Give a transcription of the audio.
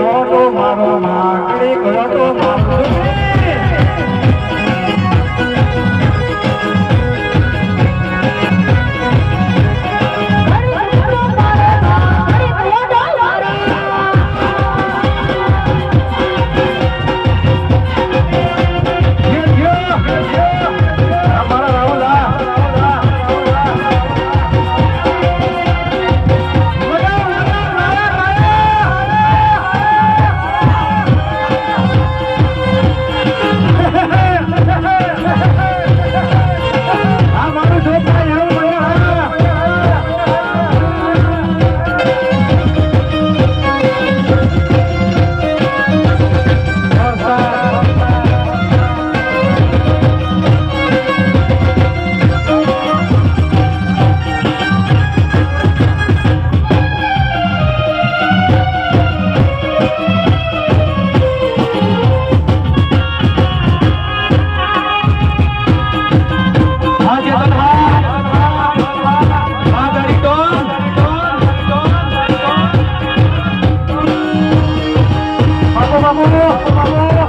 ઘડો તો મારો માકડી ઘડો મારો மாமா